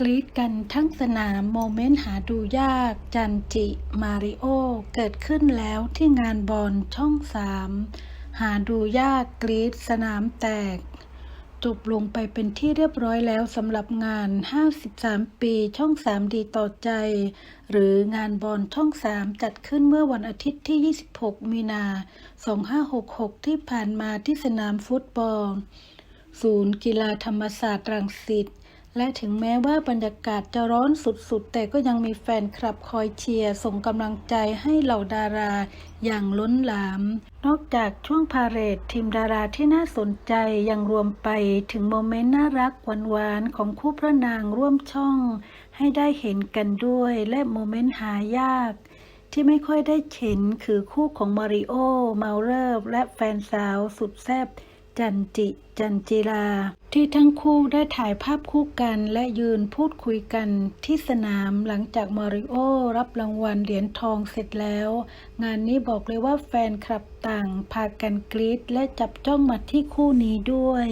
กรีดกันทั้งสนามโมเมนต์หาดูยาก จันจิ มาริโอ เกิดขึ้นแล้วที่งานบอลช่องสามหาดูยากกรีดสนามแตก จบลงไปเป็นที่เรียบร้อยแล้วสำหรับงาน 53 ปีช่อง 3 ดีต่อใจ หรืองานบอลช่อง 3 จัดขึ้นเมื่อวันอาทิตย์ที่ 26 มีนา 2566 ที่ผ่านมาที่สนามฟุตบอล ศูนย์กีฬาธรรมศาสตร์รังสิต และถึงแม้ว่าบรรยากาศจะร้อนสุดๆ แต่ก็ยังมีแฟนคลับคอยเชียร์ส่งกำลังใจให้เหล่าดาราอย่างล้นหลาม นอกจากช่วงพาเหรดทีมดาราที่น่าสนใจยังรวมไปถึงโมเมนต์น่ารักหวานๆของคู่พระนางร่วมช่อง ให้ได้เห็นกันด้วย และโมเมนต์หายาก ที่ไม่ค่อยได้เห็นคือคู่ของมาริโอเมาเลอร์และแฟนสาวสุดแซ่บจันจิ จันจิรา ที่ทั้งคู่ได้ถ่ายภาพคู่กันและยืนพูดคุยกันที่สนามหลังจากมาริโอรับรางวัลเหรียญทองเสร็จแล้ว งานนี้บอกเลยว่าแฟนคลับต่างพากันกรี๊ดและจับจ้องมาที่คู่นี้ด้วย